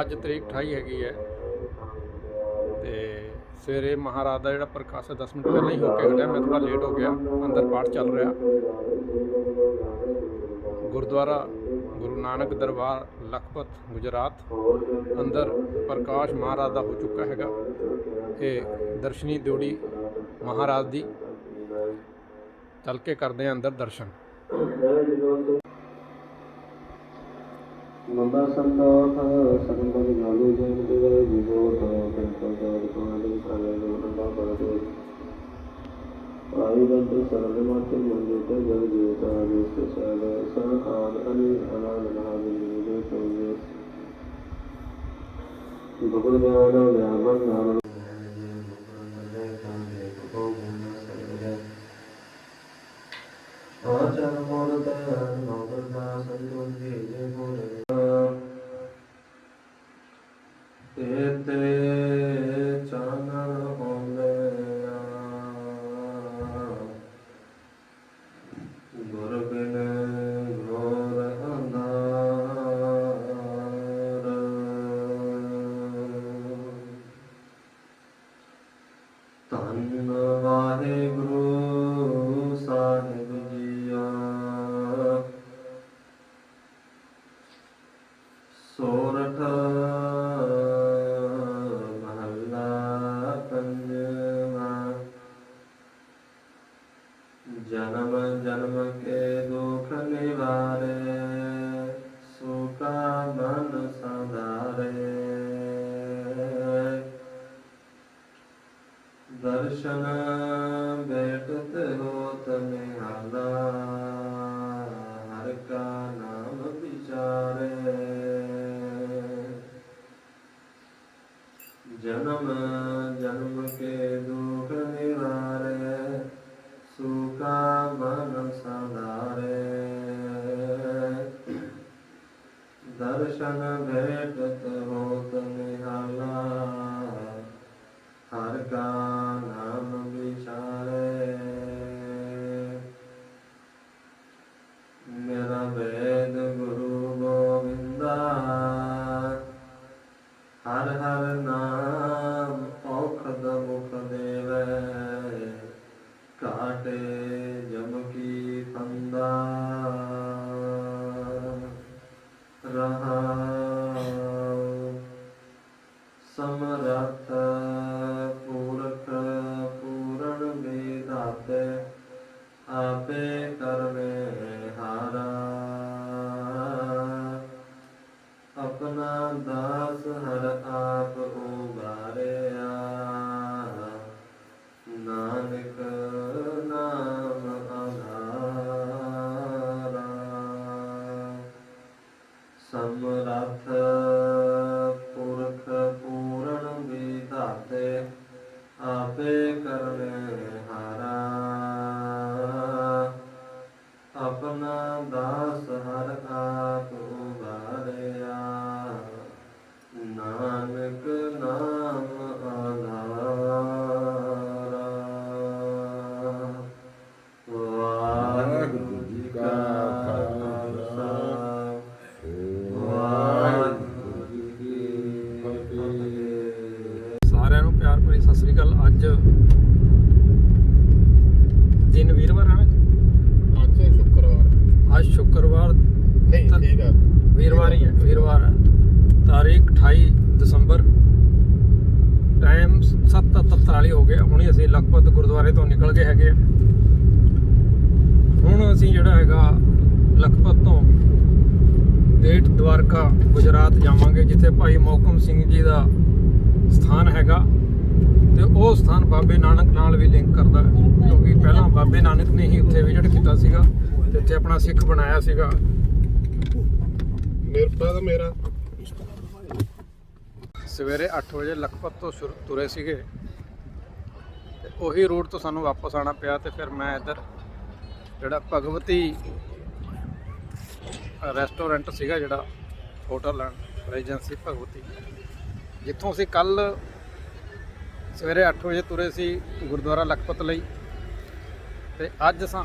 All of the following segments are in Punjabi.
ਅੱਜ ਤਰੀਕ 28 ਹੈਗੀ ਹੈ। ਤੇ ਸਵੇਰੇ ਮਹਾਰਾਜ ਦਾ ਜਿਹੜਾ ਪ੍ਰਕਾਸ਼ ਹੈ 10 ਮਿੰਟ ਪਹਿਲਾਂ ਹੀ ਹੋ ਕੇ ਹਟਿਆ, ਮੈਂ ਥੋੜਾ ਲੇਟ ਹੋ ਗਿਆ, ਅੰਦਰ ਪਾਠ ਚੱਲ ਰਿਹਾ। ਗੁਰਦੁਆਰਾ ਗੁਰੂ ਨਾਨਕ ਦਰਬਾਰ, ਲਖਪਤ, ਗੁਜਰਾਤ, ਅੰਦਰ ਪ੍ਰਕਾਸ਼ ਮਹਾਰਾਜ ਦਾ ਹੋ ਚੁੱਕਾ ਹੈਗਾ। ਇਹ ਦਰਸ਼ਨੀ ਦਿਉੜੀ ਮਹਾਰਾਜ ਦੀ। ਚੱਲ ਕੇ ਕਰਦੇ ਆ ਅੰਦਰ ਦਰਸ਼ਨ। ਮੰਦਾ ਸੰਤੋਖ ਸੰਬੰਧ ਨਾਲੂ ਜਨ ਦੇ ਵਿਗੋ ਤੋ ਕੰਤੋ ਦਾ ਕੋਣ ਨੂੰ ਨੰਦਾ ਬਰਦੇ ਆਈ ਬੰਦ ਸਰਲ ਮਾਤੇ ਮੰਦੇ ਤੇ ਜਲ ਜੀਤਾ ਵਿਸ ਸਲ ਸੰਖਾਨ ਅਨੀ ਅਨਾਨ ਨਾਮੀ ਦੇ ਤੋਗੇ ਬਗੁਲ ਬਿਆਨ ਵਿਆਮਨ ਨਾਮ। ਆਚਰ ਮੋਰ ਤੇ ਨੋਦਰ ਦਾ ਸੰਤੋਖੀ ਧੰਨ ਵਾਹਿਗੁਰੂ ਸਾਹਿਬ ਜੀਆ। ਸੋਰਠ ਮਹੱਲਾ ਪੰਜਵਾ। ਜਨਮ ਜਨਮ ਦਰਸ਼ਨ ਭੇਟਤ ਹੋਤ ਨਿਹਾਲਾ ਹਰ ਕਾ ਨਾਮ ਆਪੇ ਕਰਨੇ ਹਾਰਾ। ਆਪਣਾ ਦਾਸ ਹਰ ਆਪ ਉਬਾਰਿਆ ਨਾਨਕ ਨਾਮ ਆਧਾਰਾ ਸਮਰਥ ਨਾਨਕ ਨਾਮ ਆਧਾਰਾ ਵਾਹਿਗੁਰੂ ਜੀ ਕਾ ਖਾਲਸਾ। ਵਾਹਿਗੁਰੂ ਜੀ ਕੀ ਫਤਿਹ। ਸਾਰਿਆਂ ਨੂੰ ਪਿਆਰ ਭਰੀ ਸਤਿ ਸ੍ਰੀ ਅਕਾਲ। ਅੱਜ ਦਿਨ ਵੀਰਵਾਰ ਹੈ ਨਾ ਅੱਜ? ਸ਼ੁੱਕਰਵਾਰ। ਅੱਜ ਸ਼ੁੱਕਰਵਾਰ ਨਹੀਂ ਤਾਂ- ਠੀਕ ਆ ਵੀਰਵਾਰ ਹੀ ਹੈ ਵੀਰਵਾਰ ਹੈ। ਤਾਰੀਖ 28 ਦਸੰਬਰ। ਟਾਈਮ 7:43 ਹੋ ਗਿਆ। ਹੁਣੇ ਅਸੀਂ ਲਖਪਤ ਗੁਰਦੁਆਰੇ ਤੋਂ ਨਿਕਲ ਗਏ ਹੈਗੇ ਹੁਣ ਅਸੀਂ ਜਿਹੜਾ ਹੈਗਾ ਲਖਪਤ ਤੋਂ ਡੇਟ ਦਵਾਰਕਾ ਗੁਜਰਾਤ ਜਾਵਾਂਗੇ, ਜਿੱਥੇ ਭਾਈ ਮੋਹਕਮ ਸਿੰਘ ਜੀ ਦਾ ਸਥਾਨ ਹੈਗਾ। ਤੇ ਉਹ ਸਥਾਨ ਬਾਬੇ ਨਾਨਕ ਨਾਲ ਵੀ ਲਿੰਕ ਕਰਦਾ ਕਿਉਂਕਿ ਪਹਿਲਾਂ ਬਾਬੇ ਨਾਨਕ ਨੇ ਹੀ ਉੱਥੇ ਵਿਜ਼ਿਟ ਕੀਤਾ ਸੀਗਾ ਤੇ ਇੱਥੇ ਆਪਣਾ ਸਿੱਖ ਬਣਾਇਆ ਸੀਗਾ। ਨਿਰਪਾ ਦਾ ਮੇਰਾ। ਸਵੇਰੇ 8 ਵਜੇ ਲਖਪਤ ਤੋਂ ਸ਼ੁਰੂ ਤੁਰੇ ਸੀਗੇ। ਤੇ ਉਹੀ ਰੂਟ ਤੋਂ ਸਾਨੂੰ ਵਾਪਸ ਆਣਾ ਪਿਆ ਤੇ ਫਿਰ ਮੈਂ ਇੱਧਰ ਜਿਹੜਾ ਭਗਵਤੀ ਰੈਸਟੋਰੈਂਟ ਸੀਗਾ ਜਿਹੜਾ ਹੋਟਲ ਐਂਡ ਰੈਜੈਂਸੀ ਭਗਵਤੀ। ਜਿੱਥੋਂ ਅਸੀਂ ਕੱਲ ਸਵੇਰੇ 8 ਵਜੇ ਤੁਰੇ ਸੀ ਗੁਰਦੁਆਰਾ ਲਖਪਤ ਲਈ। ਤੇ ਅੱਜ ਅਸਾਂ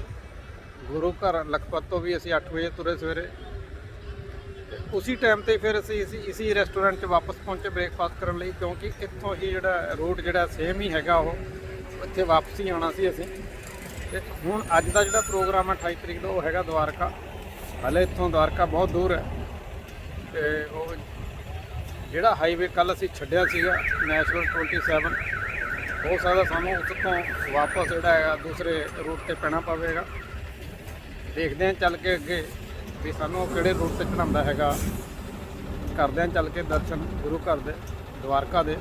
ਗੁਰੂ ਘਰ ਲਖਪਤ ਤੋਂ ਵੀ ਅਸੀਂ 8 ਵਜੇ ਤੁਰੇ ਸਵੇਰੇ। ਉਸੇ ਟਾਈਮ ਤੇ ਫਿਰ ਅਸੀਂ ਇਸ, ਇਸੀ ਰੈਸਟੋਰੈਂਟ 'ਚ ਵਾਪਸ ਪਹੁੰਚੇ ਬ੍ਰੇਕਫਾਸਟ ਕਰਨ ਲਈ, ਕਿਉਂਕਿ ਇੱਥੋਂ ਹੀ ਜਿਹੜਾ ਰੂਟ ਜਿਹੜਾ ਸੇਮ ਹੀ ਹੈਗਾ ਉਹ, ਇੱਥੇ ਵਾਪਸ ਹੀ ਆਉਣਾ ਸੀ ਅਸੀਂ। ਤੇ ਹੁਣ ਅੱਜ ਦਾ ਜਿਹੜਾ ਪ੍ਰੋਗਰਾਮ ਹੈ 28 ਤਰੀਕ ਦਾ, ਉਹ ਹੈਗਾ ਦਵਾਰਕਾ। ਹਲੇ ਇੱਥੋਂ ਦਵਾਰਕਾ ਬਹੁਤ ਦੂਰ ਹੈ। ਤੇ ਉਹ ਜਿਹੜਾ ਹਾਈਵੇ ਕੱਲ ਅਸੀਂ ਛੱਡਿਆ ਸੀਗਾ ਨੈਸ਼ਨਲ 27 ਹੋ ਸਕਦਾ ਸਾਨੂੰ ਉਸ ਤੋਂ ਵਾਪਸ ਜਿਹੜਾ ਹੈਗਾ, ਦੂਸਰੇ ਰੂਟ ਤੇ ਪੈਣਾ ਪਵੇਗਾ। ਦੇਖਦੇ ਹਾਂ, ਚੱਲ ਕੇ ਅੱਗੇ ਵੀ ਸਾਨੂੰ ਕਿਹੜੇ ਰੂਟ ਤੇ ਚੜਾਉਂਦਾ ਹੈਗਾ। ਕਰਦੇ ਹਾਂ ਚੱਲ ਕੇ ਦਰਸ਼ਨ ਗੁਰੂ ਘਰ ਦੇ, ਦਵਾਰਕਾ ਦੇ।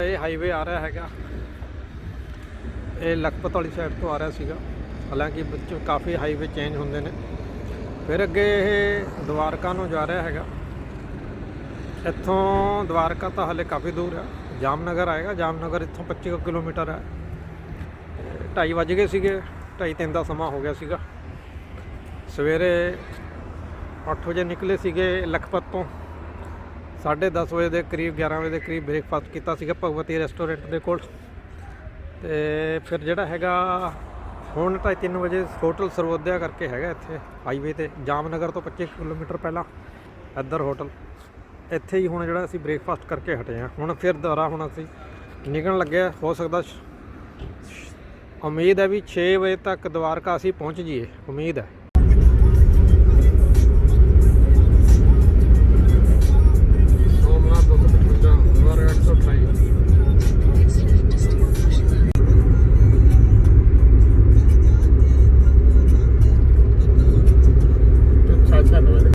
ਇਹ ਹਾਈਵੇ ਆ ਰਿਹਾ ਹੈਗਾ। ਇਹ ਲਖਪਤ ਵਾਲੀ ਸਾਈਡ ਤੋਂ ਆ ਰਿਹਾ ਸੀਗਾ। ਹਾਲਾਂਕਿ ਵਿੱਚ ਕਾਫੀ ਹਾਈਵੇ ਚੇਂਜ ਹੁੰਦੇ ਨੇ। ਫਿਰ ਅੱਗੇ ਇਹ ਦਵਾਰਕਾ ਨੂੰ ਜਾ ਰਿਹਾ ਹੈਗਾ। ਇੱਥੋਂ ਦਵਾਰਕਾ ਤਾਂ ਹਲੇ ਕਾਫੀ ਦੂਰ ਹੈ ਜਾਮਨਗਰ ਆਏਗਾ। ਜਾਮਨਗਰ ਇੱਥੋਂ 25 ਕੁ ਕਿਲੋਮੀਟਰ ਹੈ 2:30 ਵੱਜ ਗਏ ਸੀਗੇ 2:30 ਤਿੰਨ ਦਾ ਸਮਾਂ ਹੋ ਗਿਆ ਸੀਗਾ। ਸਵੇਰੇ 8 ਵਜੇ ਨਿਕਲੇ ਸੀਗੇ ਲਖਪਤ ਤੋਂ। 10:30 ਵਜੇ ਦੇ ਕਰੀਬ 11 ਵਜੇ ਦੇ ਕਰੀਬ ਬ੍ਰੇਕਫਾਸਟ ਕੀਤਾ ਸੀਗਾ ਭਗਵਤੀ ਰੈਸਟੋਰੈਂਟ ਦੇ ਕੋਲ। ਤੇ ਫਿਰ ਜਿਹੜਾ ਹੈਗਾ, ਹੁਣ 2:30 ਵਜੇ ਹੋਟਲ ਸਰਵੋਦਿਆ ਕਰਕੇ ਹੈਗਾ ਇੱਥੇ ਹਾਈਵੇ ਤੇ, ਜਾਮਨਗਰ ਤੋਂ 25 ਕਿਲੋਮੀਟਰ ਪਹਿਲਾਂ, ਇੱਧਰ ਹੋਟਲ। ਇੱਥੇ ਹੀ ਹੁਣ ਜਿਹੜਾ ਅਸੀਂ ਬ੍ਰੇਕਫਾਸਟ ਕਰਕੇ ਹਟੇ ਆ ਹੁਣ ਫਿਰ ਦੁਬਾਰਾ ਹੁਣ ਅਸੀਂ ਨਿਕਲਣ ਲੱਗੇ ਹੋ ਸਕਦਾ ਸ਼- ਉਮੀਦ ਹੈ ਵੀ 6 ਵਜੇ ਤੱਕ ਦਵਾਰਕਾ ਅਸੀਂ ਪਹੁੰਚ ਜਾਈਏ। ਉਮੀਦ ਹੈ। ਸੋਮਨਾਥ 255 ਦਵਾਰਕਾ 128 ਛਾਛਾ ਨਵੇਂ।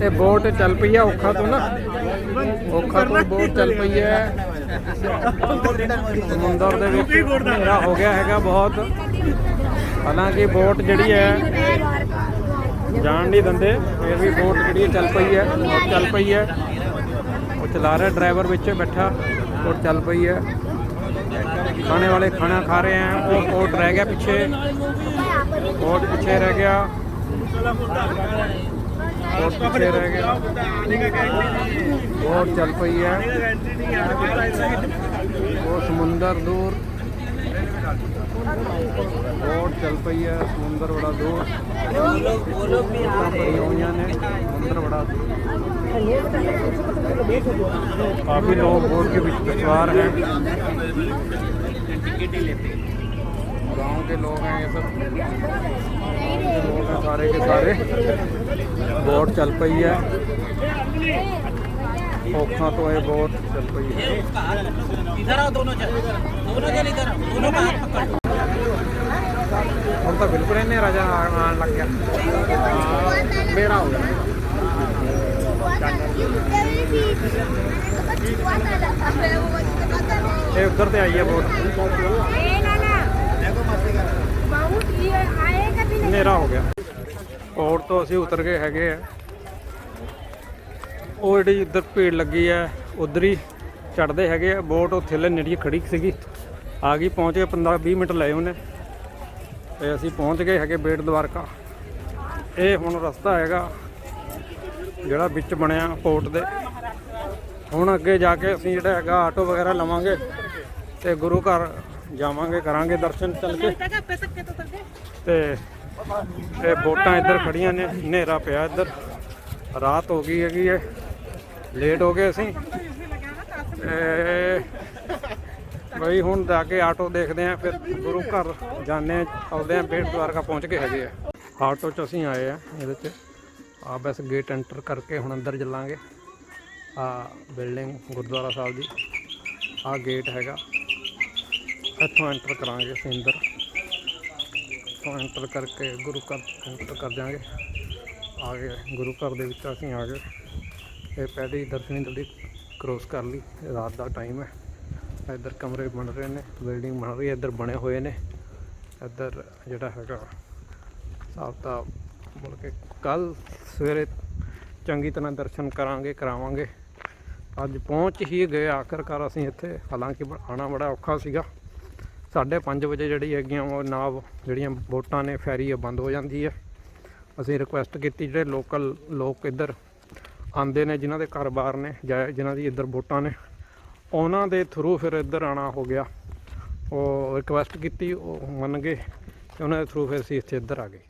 ਇਹ ਬੋਟ ਚੱਲ ਪਈ ਆ ਔਖਾ ਤੋਂ ਨਾ। ਔਖਾ ਤੋਂ ਬੋਟ ਚੱਲ ਪਈ ਹੈ। ਸਮੁੰਦਰ ਦੇ ਵਿੱਚ ਹਨੇਰਾ ਹੋ ਗਿਆ ਹੈਗਾ ਬਹੁਤ। ਹਾਲਾਂਕਿ ਬੋਟ ਜਿਹੜੀ ਹੈ, ਜਾਣ ਨਹੀਂ ਦਿੰਦੇ, ਫਿਰ ਵੀ ਬੋਟ ਜਿਹੜੀ ਹੈ ਚੱਲ ਪਈ ਹੈ ਚੱਲ ਪਈ ਹੈ। ਉਹ ਚਲਾ ਰਿਹਾ ਡਰਾਈਵਰ ਵਿੱਚ ਬੈਠਾ ਬੋਟ ਚੱਲ ਪਈ ਹੈ। ਖਾਣੇ ਵਾਲੇ ਖਾਣਾ ਖਾ ਰਹੇ ਹੈ ਉਹ ਬੋਟ ਰਹਿ ਗਿਆ ਪਿੱਛੇ। ਬੋਟ ਪਿੱਛੇ ਰਹਿ ਗਿਆ। ਬੋਟ ਪਿੱਛੇ ਰਹਿ ਗਿਆ। ਬੋਟ ਚੱਲ ਪਈ ਹੈ। ਉਹ ਸਮੁੰਦਰ ਦੂਰ। चल पाई है दूर समुंदर बड़ा दो। काफ़ी लोग बोर्ड के बीच सवार हैं। गाँव के लोग हैं ये सब। लोग हैं सारे के सारे। बोट चल पाई है। औखा तो है बोट चल पाई है। इधर आओ, दोनों जन दोनों जन इधर दोनों का हाथ पकड़ ਹੁਣ ਤਾਂ ਬਿਲਕੁਲ ਹੀ ਹਨੇਰਾ ਜਿਹਾ ਲੱਗ ਗਿਆ। ਹਾਂ, ਮੇਰਾ ਹੋ ਗਿਆ। ਇਹ ਉੱਧਰ ਤੇ ਆਈ ਹੈ ਬੋਟ ਹਨੇਰਾ ਹੋ ਗਿਆ। ਪੌੜ ਤੋਂ ਅਸੀਂ ਉਤਰ ਗਏ ਹੈਗੇ ਆ। ਉਹ ਜਿਹੜੀ ਇੱਧਰ ਭੀੜ ਲੱਗੀ ਹੈ ਉਧਰ ਹੀ ਚੜਦੇ ਹੈਗੇ ਆ। ਬੋਟ ਉੱਥੇ ਲੈ ਨੇੜੇ ਖੜੀ ਸੀਗੀ। ਆ ਗਈ ਪਹੁੰਚ ਕੇ 15 20 ਮਿੰਟ ਲਏ ਉਹਨੇ ਤੇ ਅਸੀਂ ਪਹੁੰਚ ਗਏ ਹੈਗੇ ਬੇਟ ਦਵਾਰਕਾ। ਇਹ ਹੁਣ ਰਸਤਾ ਹੈਗਾ, ਜਿਹੜਾ ਵਿੱਚ ਬਣਿਆ ਪੋਰਟ ਦੇ। ਹੁਣ ਅੱਗੇ ਜਾ ਕੇ ਅਸੀਂ ਜਿਹੜਾ ਹੈਗਾ ਆਟੋ ਵਗੈਰਾ ਲਵਾਂਗੇ ਤੇ ਗੁਰੂ ਘਰ ਜਾਵਾਂਗੇ, ਕਰਾਂਗੇ ਦਰਸ਼ਨ ਚੱਲ ਕੇ। ਤੇ ਇਹ ਬੋਟਾਂ ਇੱਧਰ ਖੜੀਆਂ ਨੇ, ਹਨੇਰਾ ਪਿਆ ਇੱਧਰ। ਰਾਤ ਹੋ ਗਈ ਹੈਗੀ ਹੈ ਲੇਟ ਹੋ ਗਏ ਅਸੀਂ। ਤੇ ਬਈ ਹੁਣ ਜਾ ਕੇ ਆਟੋ ਦੇਖਦੇ ਆਂ ਫਿਰ ਗੁਰੂ ਘਰ ਜਾਂਦੇ ਆਂ ਆਉਂਦੇ ਆਂ ਬੇਟ ਦਵਾਰਕਾ ਪਹੁੰਚ ਕੇ ਹੈਗੇ ਆ। ਆਟੋ 'ਚ ਅਸੀਂ ਆਏ ਆ ਇਹਦੇ 'ਚ। ਆ ਬਸ ਗੇਟ ਐਂਟਰ ਕਰਕੇ ਹੁਣ ਅੰਦਰ ਚੱਲਾਂਗੇ। ਆ ਬਿਲਡਿੰਗ ਗੁਰਦੁਆਰਾ ਸਾਹਿਬ ਦੀ। ਆ ਗੇਟ ਹੈਗਾ। ਇੱਥੋਂ ਐਂਟਰ ਕਰਾਂਗੇ ਅਸੀਂ ਅੰਦਰ। ਇੱਥੋਂ ਐਂਟਰ ਕਰਕੇ ਗੁਰੂ ਘਰ ਐਂਟਰ ਕਰ ਜਾਾਂਗੇ ਆ ਗਏ ਗੁਰੂ ਘਰ ਦੇ ਵਿੱਚ ਅਸੀਂ ਆ ਗਏ। ਇਹ ਪਹਿਲੇ ਹੀ ਦਰਸ਼ਨੀ ਦੜੀ ਕ੍ਰੋਸ ਕਰ ਲਈ, ਰਾਤ ਦਾ ਟਾਈਮ ਹੈ। ਇੱਧਰ ਕਮਰੇ ਬਣ ਰਹੇ ਨੇ ਬਿਲਡਿੰਗ ਬਣ ਰਹੀ ਹੈ, ਇੱਧਰ ਬਣੇ ਹੋਏ ਨੇ। ਇੱਧਰ ਜਿਹੜਾ ਹੈਗਾ ਸਾਫ਼ ਤਾਂ ਮੁੜ ਕੇ ਕੱਲ ਸਵੇਰੇ ਚੰਗੀ ਤਰ੍ਹਾਂ ਦਰਸ਼ਨ ਕਰਾਂਗੇ, ਕਰਾਵਾਂਗੇ। ਅੱਜ ਪਹੁੰਚ ਹੀ ਗਏ, ਆਖਰਕਾਰ ਅਸੀਂ ਇੱਥੇ। ਹਾਲਾਂਕਿ ਬ- ਆਉਣਾ ਬੜਾ ਔਖਾ ਸੀਗਾ। 5:30 ਵਜੇ ਜਿਹੜੀ ਹੈਗੀਆਂ ਉਹ ਨਾਵ, ਜਿਹੜੀਆਂ ਬੋਟਾਂ ਨੇ, ਫੈਰੀ ਆ, ਬੰਦ ਹੋ ਜਾਂਦੀ ਹੈ ਅਸੀਂ ਰਿਕੁਐਸਟ ਕੀਤੀ, ਜਿਹੜੇ ਲੋਕਲ ਲੋਕ ਇੱਧਰ ਆਉਂਦੇ ਨੇ, ਜਿਨ੍ਹਾਂ ਦੇ ਘਰ-ਬਾਰ ਨੇ, ਜਾਂ ਜਿਨ੍ਹਾਂ ਦੀ ਇੱਧਰ ਬੋਟਾਂ ਨੇ ਉਹਨਾਂ ਦੇ ਥਰੂ ਫਿਰ ਇੱਧਰ ਆਣਾ ਹੋ ਗਿਆ। ਉਹ ਰਿਕੁਐਸਟ ਕੀਤੀ, ਉਹ ਮੰਨ ਗਏ ਤੇ ਉਹਨਾਂ ਦੇ ਥਰੂ ਫਿਰ ਅਸੀਂ ਇੱਥੇ ਇੱਧਰ ਆ ਗਏ।